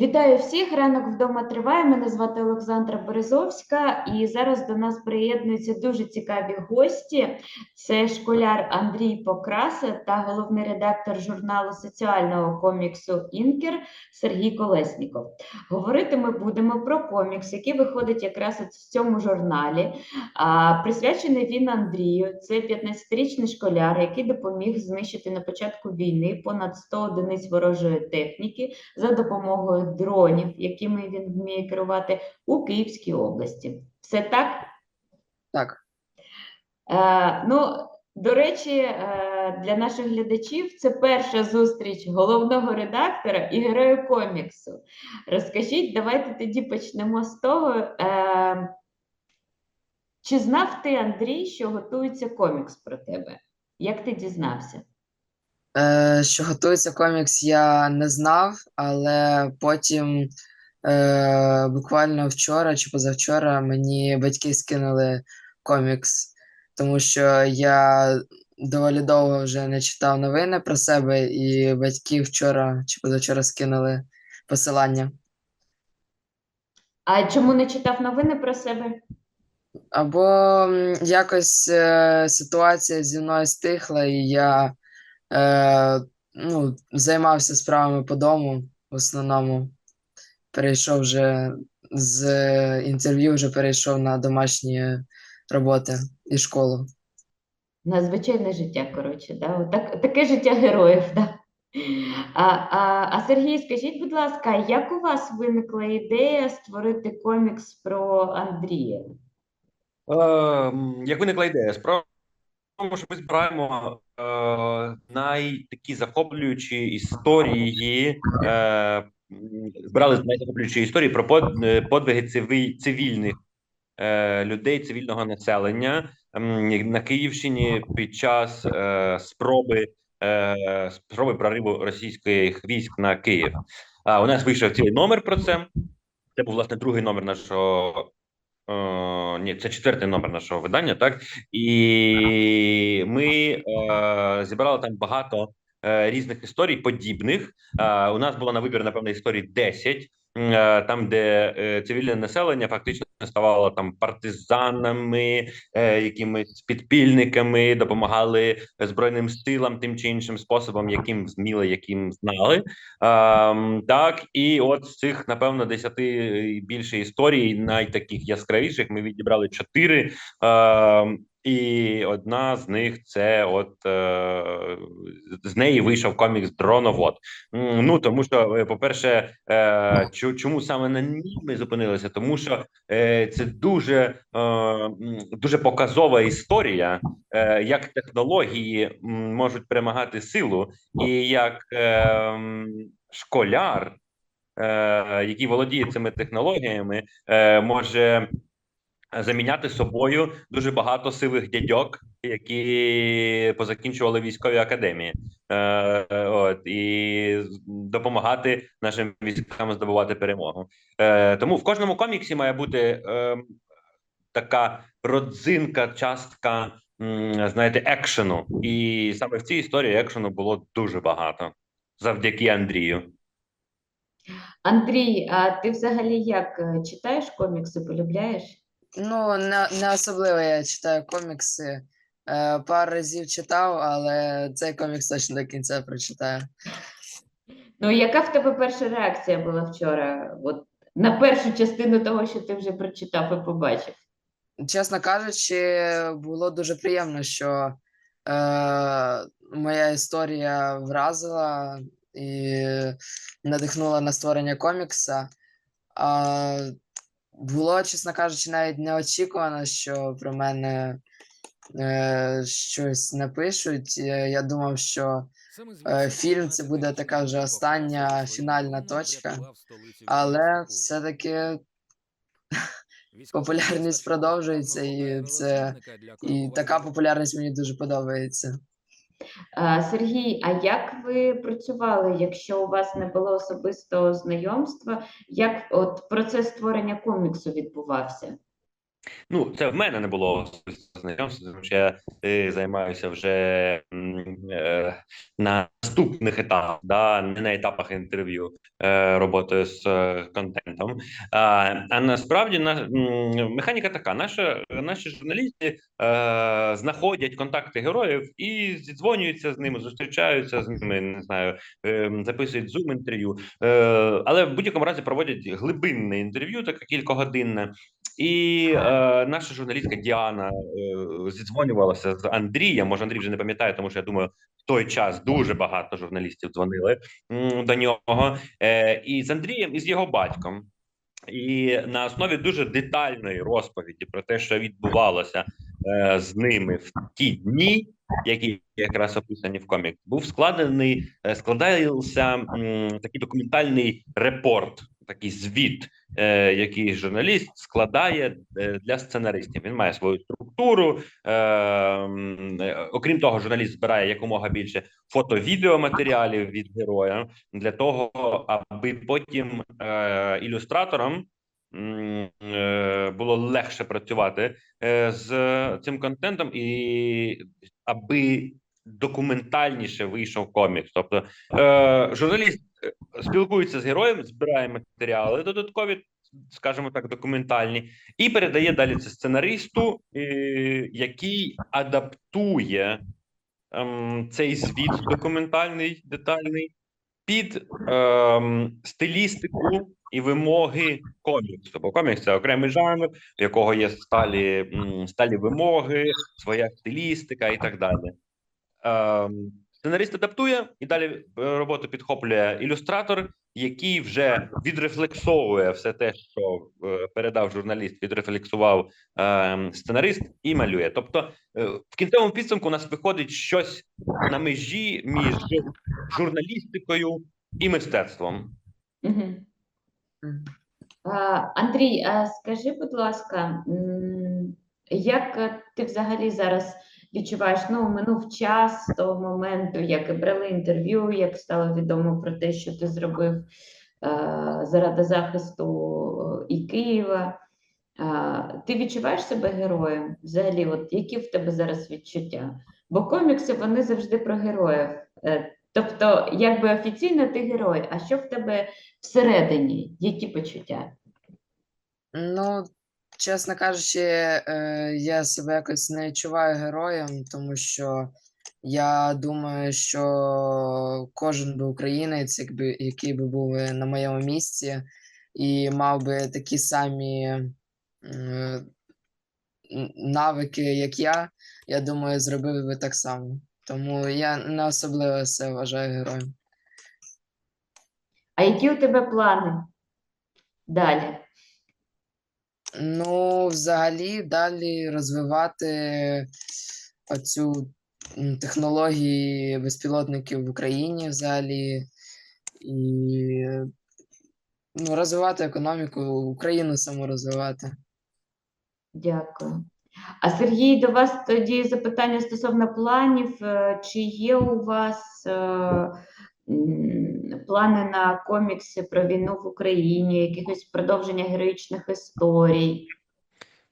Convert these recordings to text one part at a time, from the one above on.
Вітаю всіх! Ранок вдома триває. Мене звати Олександра Березовська, і зараз до нас приєднуються дуже цікаві гості. Це школяр Андрій Покраса та головний редактор журналу соціального коміксу Інкер Сергій Колесніков. Говорити ми будемо про комікс, який виходить якраз в цьому журналі. А, присвячений він Андрію. Це 15-річний школяр, який допоміг знищити на початку війни понад 100 одиниць ворожої техніки за допомогою дронів, якими він вміє керувати у Київській області. Все так? Так, Е, ну, до речі, е, для наших глядачів це перша зустріч головного редактора і героя коміксу. Розкажіть, давайте тоді почнемо з того. Е, чи знав ти, Андрій, що готується комікс про тебе? Як ти дізнався? Е, що готується комікс, я не знав, але потім е, буквально вчора чи позавчора мені батьки скинули комікс, тому що я доволі довго вже не читав новини про себе, і батьки вчора чи позавчора скинули посилання. А чому не читав новини про себе? Або якось е, ситуація зі мною стихла, і я е, ну, займався справами по дому в основному. Перейшов вже з інтерв'ю, вже перейшов на домашні роботи і школу. Надзвичайне життя, коротше, да? От Так, таке життя героїв, да? А, а, а Сергій, скажіть, будь ласка, як у вас виникла ідея створити комікс про Андрія? Ем, Як виникла ідея? Справа тому, що ми збираємо е, найтакі захоплюючі історії, е, збирали найзахоплюючі історії про е, подвиги циві- цивільних е, людей, цивільного населення м, на Київщині під час е, спроби, е, спроби прориву російських військ на Київ. А у нас вийшов цілий номер про це. Це був власне другий номер нашого. Е, ні, це четвертий номер нашого видання, так і ми е, зібрали там багато е, різних історій, подібних. Е, у нас було на вибір, напевно, історій 10, е, там, де е, цивільне населення фактично ставало там партизанами, е, якимись підпільниками, допомагали збройним силам тим чи іншим способом, яким зміли, яким знали. Е, так, і от з цих, напевно, десяти більше історій, найтаких яскравіших, ми відібрали чотири. Ем, і одна з них це от е, з неї вийшов комікс Дроновод. Ну тому що, е, по-перше, е, чому саме на ній ми зупинилися? Тому що е, це дуже, е, дуже показова історія, е, як технології можуть перемагати силу, і як е, школяр, е, який володіє цими технологіями, е, може заміняти собою дуже багато сивих дядьок, які позакінчували військові академії, е, от і допомагати нашим військам здобувати перемогу. Е, тому в кожному коміксі має бути е, така родзинка, частка, знаєте, екшену. І саме в цій історії екшену було дуже багато завдяки Андрію. Андрій, а ти взагалі як е, читаєш комікси, полюбляєш? Ну, не, не особливо я читаю комікси. Е, пару разів читав, але цей комікс точно до кінця прочитаю. Ну, яка в тебе перша реакція була вчора? От на першу частину того, що ти вже прочитав і побачив? Чесно кажучи, було дуже приємно, що е, моя історія вразила і надихнула на створення комікса. А, було, чесно кажучи, навіть неочікувано, що про мене е, щось напишуть. Е, Я думав, що Е, Фільм це буде така вже остання фінальна точка, але все-таки популярність продовжується, і це і така популярність мені дуже подобається. А, Сергій, а як ви працювали, якщо у вас не було особистого знайомства? Як от процес створення коміксу відбувався? Ну, це в мене не було знайомства, тому що я е, займаюся вже е, на наступних етапах, да, не на етапах інтерв'ю е, роботою з е, контентом. А, а насправді на, механіка така: наша, наші журналісти е, знаходять контакти героїв і зідзвонюються з ними, зустрічаються з ними, не знаю, е, записують зум інтерв'ю, е, але в будь-якому разі проводять глибинне інтерв'ю, таке кількогодинне. І е, наша журналістка Діана е, зідзвонювалася з Андрієм. Може, Андрій вже не пам'ятає, тому що я думаю, в той час дуже багато журналістів дзвонили м, до нього. Е, і з Андрієм, і з його батьком. І на основі дуже детальної розповіді про те, що відбувалося е, з ними в ті дні, які якраз описані в комік, був складений, е, складався м, такий документальний репорт, такий звіт, е, який журналіст складає е, для сценаристів. Він має свою структуру. Е, окрім того, журналіст збирає якомога більше фото-відеоматеріалів від героя для того, аби потім е, ілюстраторам було легше працювати з цим контентом, і аби документальніше вийшов комікс. Тобто журналіст спілкується з героєм, збирає матеріали додаткові, скажімо так, документальні, і передає далі це сценаристу, е, який адаптує ем, цей звіт документальний, детальний під ем, стилістику і вимоги коміксу. Бо комікс це окремий жанр, в якого є сталі, сталі вимоги, своя стилістика і так далі. Ем, сценарист адаптує і далі е, роботу підхоплює ілюстратор, який вже відрефлексовує все те, що е, передав журналіст, відрефлексував ем, сценарист і малює. Тобто, е, в кінцевому підсумку у нас виходить щось на межі між журналістикою і мистецтвом. Андрій, а скажи, будь ласка, як ти взагалі зараз відчуваєш? Ну, минув час з того моменту, як і брали інтерв'ю, як стало відомо про те, що ти зробив е, заради захисту і Києва. А, ти відчуваєш себе героєм? Взагалі, от які в тебе зараз відчуття? Бо комікси вони завжди про героїв. Е, Тобто, якби офіційно ти герой, а що в тебе всередині? Які почуття? Ну, чесно кажучи, е, я себе якось не відчуваю героєм, тому що я думаю, що кожен би українець, якби, який би був на моєму місці, і мав би такі самі е, навики, як я, я думаю, зробив би так само. Тому я не особливо себе вважаю героєм. А які у тебе плани далі? Ну, взагалі, далі розвивати оцю технології безпілотників в Україні взагалі і ну, розвивати економіку, Україну саму розвивати. Дякую. А Сергій, до вас тоді запитання стосовно планів. Е, Чи є у вас е, плани на комікси про війну в Україні, якихось продовження героїчних історій?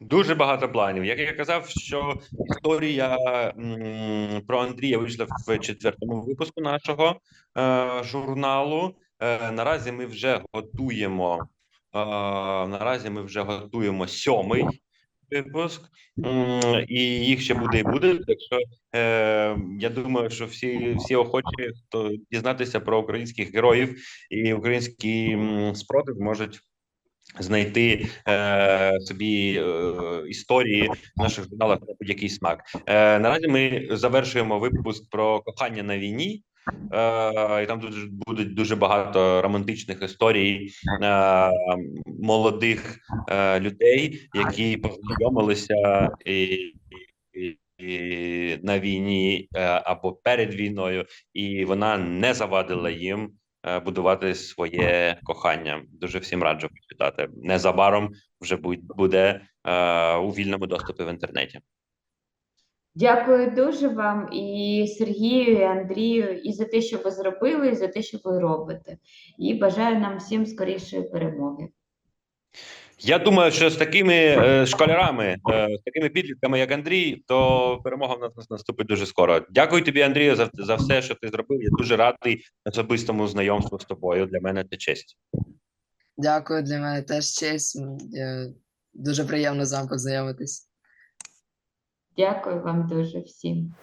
Дуже багато планів. Як я казав, що історія про Андрія вийшла в четвертому випуску нашого е, журналу. Е, наразі ми вже готуємо. Е, наразі ми вже готуємо сьомий випуск, і їх ще буде і буде. Так що е, я думаю, що всі, всі охочі, хто дізнатися про українських героїв і український спротив, можуть знайти е, собі е, історії в наших журналах на будь-який смак. Е, наразі ми завершуємо випуск про кохання на війні. Е, і там дуже буде дуже багато романтичних історій е, молодих е, людей, які познайомилися і, і, на війні або перед війною, і вона не завадила їм будувати своє кохання. Дуже всім раджу почитати. Незабаром вже буде у вільному доступі в інтернеті. Дякую дуже вам і Сергію, і Андрію, і за те, що ви зробили, і за те, що ви робите. І бажаю нам всім скорішої перемоги. Я думаю, що з такими е, школярами, е, з такими підлітками, як Андрій, то перемога в нас наступить дуже скоро. Дякую тобі, Андрію, за, за все, що ти зробив. Я дуже радий особистому знайомству з тобою. Для мене це честь. Дякую, для мене теж честь. Дуже приємно з вами познайомитись. Дякую вам дуже всім.